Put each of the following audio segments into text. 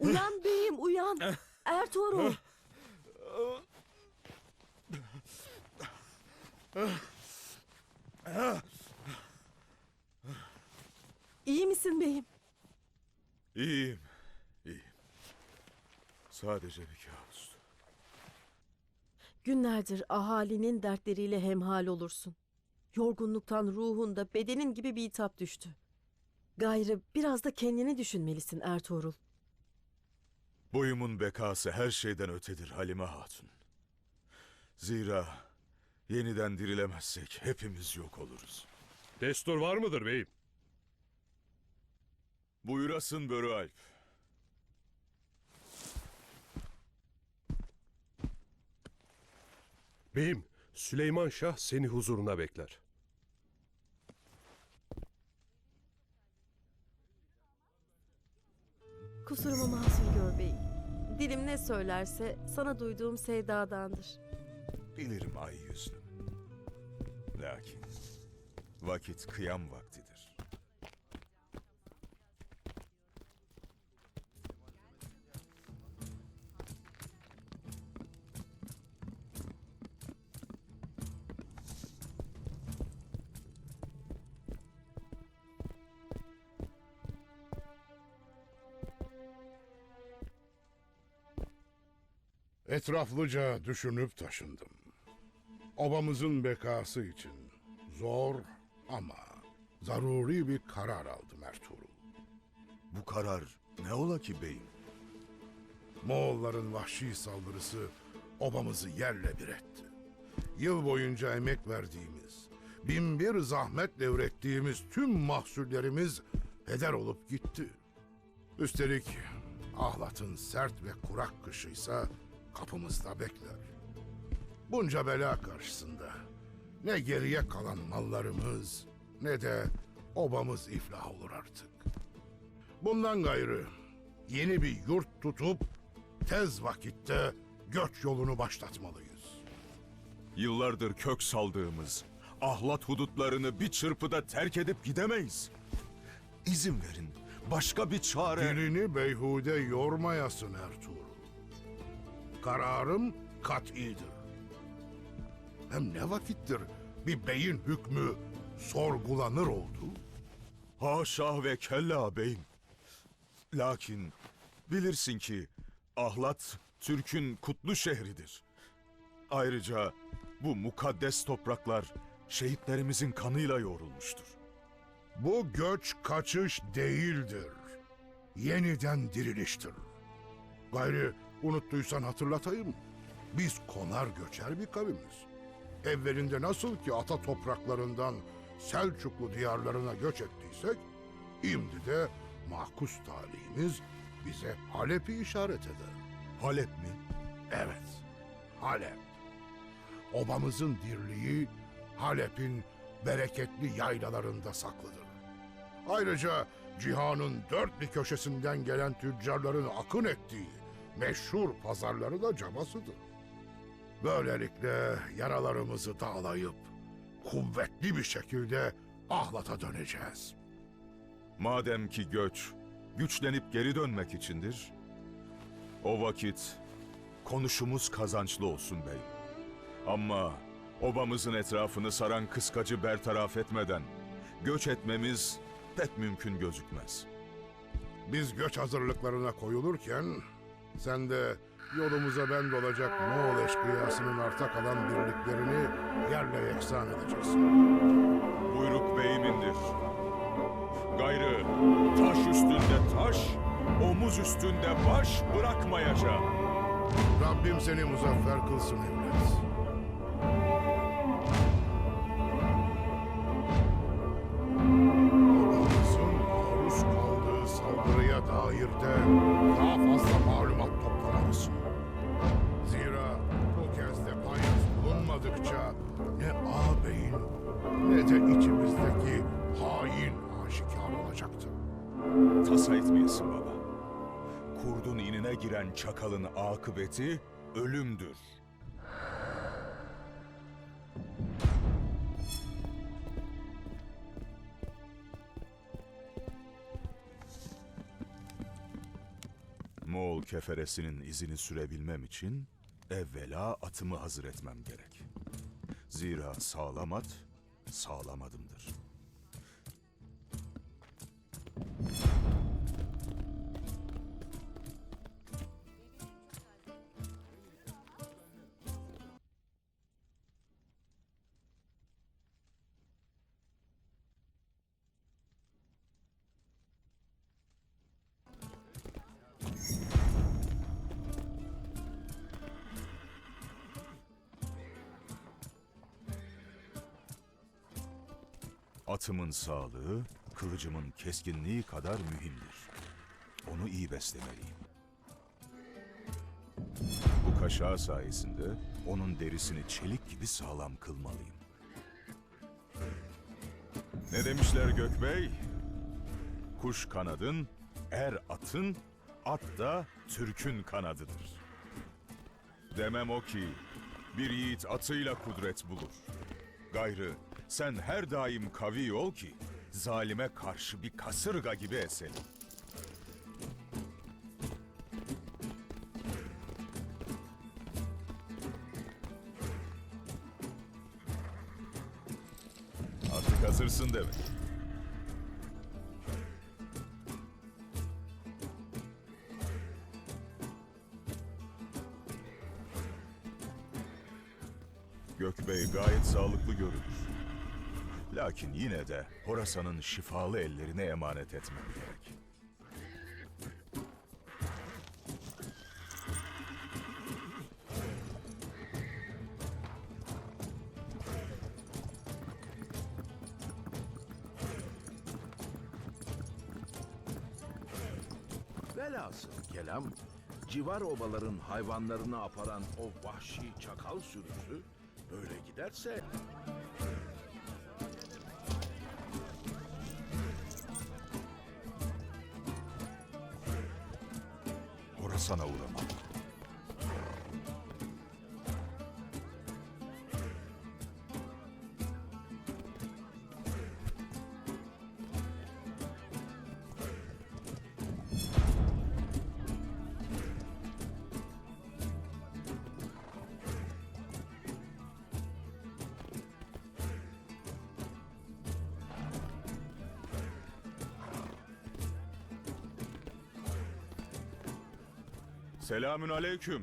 Uyan beyim uyan. Ertuğrul. İyi misin beyim? İyiyim, iyiyim. Sadece bir kabustu. Günlerdir ahalinin dertleriyle hemhal olursun. Yorgunluktan ruhunda bedenin gibi bir itap düştü. Gayrı biraz da kendini düşünmelisin Ertuğrul. Boyumun bekası her şeyden ötedir Halime Hatun. Zira yeniden dirilemezsek hepimiz yok oluruz. Destur var mıdır beyim? Buyurasın Börü Alp. Beyim, Süleyman Şah seni huzuruna bekler. Kusurumu mazur gör beyim. Dilim ne söylerse sana duyduğum sevdadandır. Bilirim ay yüzlüm. Lakin vakit kıyam vaktidir. Etraflıca düşünüp taşındım. Obamızın bekası için zor ama zaruri bir karar aldım Ertuğrul. Bu karar ne ola ki beyim? Moğolların vahşi saldırısı obamızı yerle bir etti. Yıl boyunca emek verdiğimiz, bin bir zahmetle ürettiğimiz tüm mahsullerimiz heder olup gitti. Üstelik ahlatın sert ve kurak kışıysa kapımızda bekler. Bunca bela karşısında ne geriye kalan mallarımız ne de obamız iflah olur artık. Bundan gayrı yeni bir yurt tutup tez vakitte göç yolunu başlatmalıyız. Yıllardır kök saldığımız ahlat hudutlarını bir çırpıda terk edip gidemeyiz. İzin verin başka bir çare... Dilini beyhude yormayasın Ertuğrul. Kararım kat'idir. Hem ne vakittir bir beyin hükmü sorgulanır oldu? Haşa ve kella beyim. Lakin bilirsin ki ahlat Türk'ün kutlu şehridir. Ayrıca bu mukaddes topraklar şehitlerimizin kanıyla yoğrulmuştur. Bu göç kaçış değildir. Yeniden diriliştir. Gayrı unuttuysan hatırlatayım. Biz konar göçer bir kavimiz. Evvelinde nasıl ki ata topraklarından Selçuklu diyarlarına göç ettiysek, şimdi de mahkus talihimiz bize Halep'i işaret eder. Halep mi? Evet, Halep. Obamızın dirliği Halep'in bereketli yaylalarında saklıdır. Ayrıca cihanın dört bir köşesinden gelen tüccarların akın ettiği meşhur pazarları da cabasıdır. Böylelikle yaralarımızı dağlayıp kuvvetli bir şekilde ahlata döneceğiz. Madem ki göç güçlenip geri dönmek içindir, o vakit konuşumuz kazançlı olsun bey. Ama obamızın etrafını saran kıskacı bertaraf etmeden göç etmemiz pek mümkün gözükmez. Biz göç hazırlıklarına koyulurken sen de yolumuza bend olacak Moğol eşkıyasının arta kalan birliklerini yerle yeksan edeceksin. Buyruk beyimindir. Gayrı taş üstünde taş, omuz üstünde baş bırakmayacağım. Rabbim seni muzaffer kılsın evlat. Giren çakalın akıbeti ölümdür. Moğol keferesinin izini sürebilmem için evvela atımı hazır etmem gerek. Zira sağlam at sağlam. Atımın sağlığı, kılıcımın keskinliği kadar mühimdir. Onu iyi beslemeliyim. Bu kaşağı sayesinde onun derisini çelik gibi sağlam kılmalıyım. Ne demişler Gökbey? Kuş kanadın, er atın, at da Türk'ün kanadıdır. Demem o ki, bir yiğit atıyla kudret bulur. Gayrı sen her daim kavi ol ki zalime karşı bir kasırga gibi eselim. Artık hazırsın demek. Gökbey gayet sağlıklı görünür. Lakin yine de Horasan'ın şifalı ellerine emanet etmem gerek. Velhasıl kelam, civar obaların hayvanlarını aparan o vahşi çakal sürüsü böyle giderse Sanouro. Selamün aleyküm.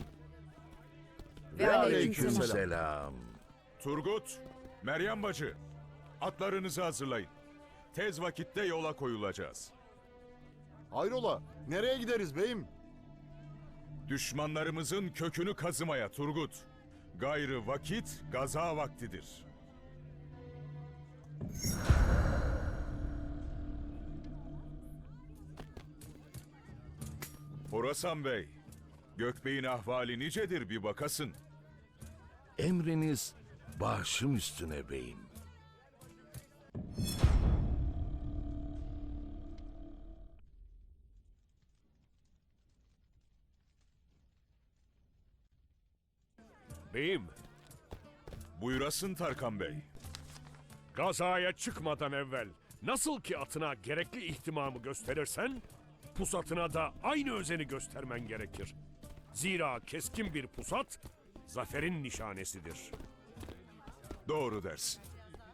Ve aleyküm selam. Turgut, Meryem bacı, atlarınızı hazırlayın. Tez vakitte yola koyulacağız. Hayrola? Nereye gideriz beyim? Düşmanlarımızın kökünü kazımaya Turgut. Gayrı vakit gaza vaktidir. Horasan Bey, Gökbey'in ahvali nicedir bir bakasın. Emriniz başım üstüne beyim. Beyim, Buyurasın Tarkan Bey. gazaya çıkmadan evvel nasıl ki atına gerekli ihtimamı gösterirsen, pusatına da aynı özeni göstermen gerekir. Zira keskin bir pusat, zaferin nişanesidir. Doğru dersin.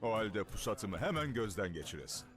O halde pusatımı hemen gözden geçiresin.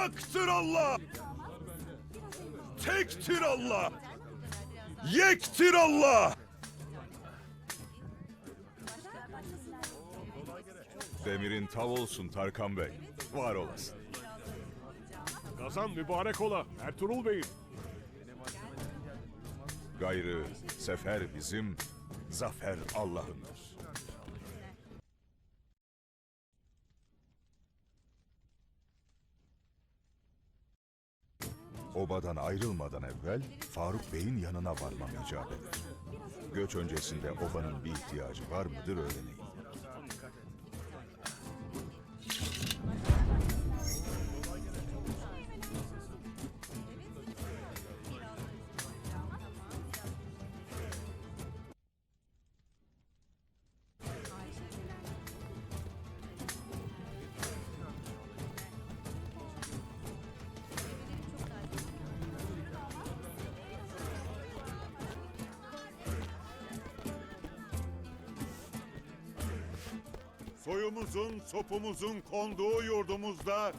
Haktır Allah! Tektir Allah! Yektir Allah! Demirin tav olsun Tarkan Bey. Var olasın. Ramazan mübarek ola Ertuğrul Bey'im. Gayrı sefer bizim, zafer Allah'ındır. Obadan ayrılmadan evvel Faruk Bey'in yanına varmam icap eder. Göç öncesinde obanın bir ihtiyacı var mıdır öğreneyim. Soyumuzun, sopumuzun konduğu yurdumuzda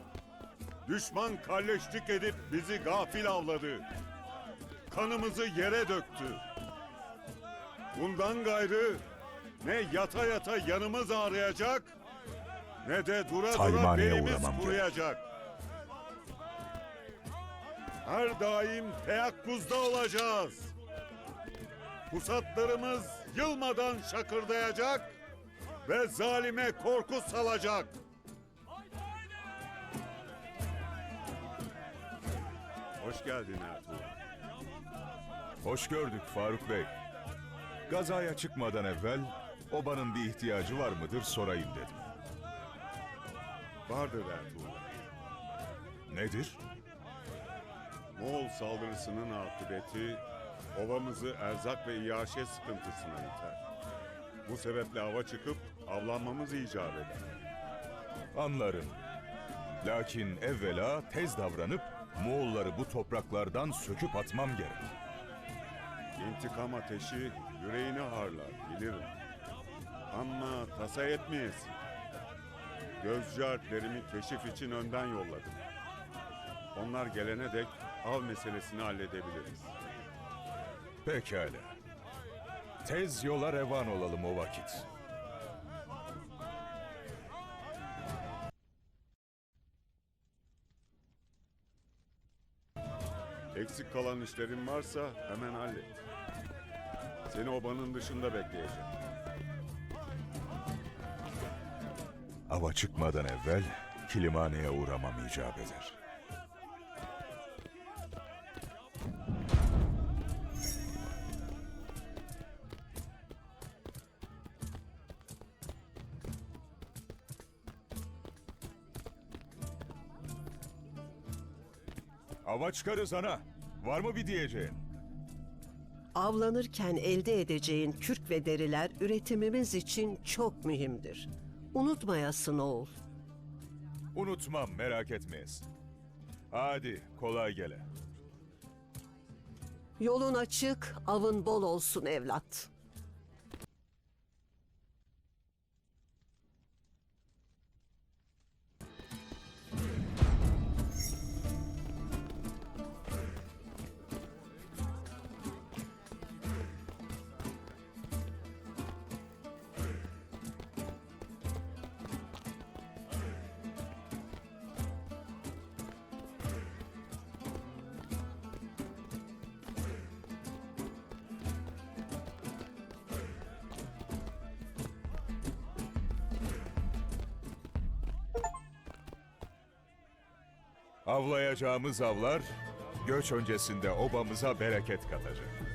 düşman kalleşlik edip bizi gafil avladı. Kanımızı yere döktü. Bundan gayrı ne yata yata yanımız ağrıyacak ne de dura dura Taymaneye belimiz uğramam kuruyacak. Her daim teyakkuzda olacağız. Pusatlarımız yılmadan şakırdayacak ve zalime korku salacak. Hoş geldin Ertuğrul. Hoş gördük Faruk Bey. Gazaya çıkmadan evvel obanın bir ihtiyacı var mıdır sorayım dedim. Vardır Ertuğrul. Nedir? Moğol saldırısının akıbeti ovamızı erzak ve iaşe sıkıntısına iter. Bu sebeple hava çıkıp avlanmamız icap eder. Anlarım. Lakin evvela tez davranıp Moğolları bu topraklardan söküp atmam gerek. İntikam ateşi yüreğini harlar bilirim. Ama tasa etmeyesin. Gözcü harplerimi keşif için önden yolladım. Onlar gelene dek av meselesini halledebiliriz. Pekala. Tez yola revan olalım o vakit. Eksik kalan işlerin varsa hemen hallet. Seni obanın dışında bekleyeceğim. Hava çıkmadan evvel Kilimhane'ye uğramam icap eder. Hava çıkarız ana. Var mı bir diyeceğin? Avlanırken elde edeceğin kürk ve deriler üretimimiz için çok mühimdir. Unutmayasın oğul. Unutmam merak etmeyiz. Hadi kolay gele. Yolun açık, avın bol olsun evlat. Avlayacağımız avlar göç öncesinde obamıza bereket katacak.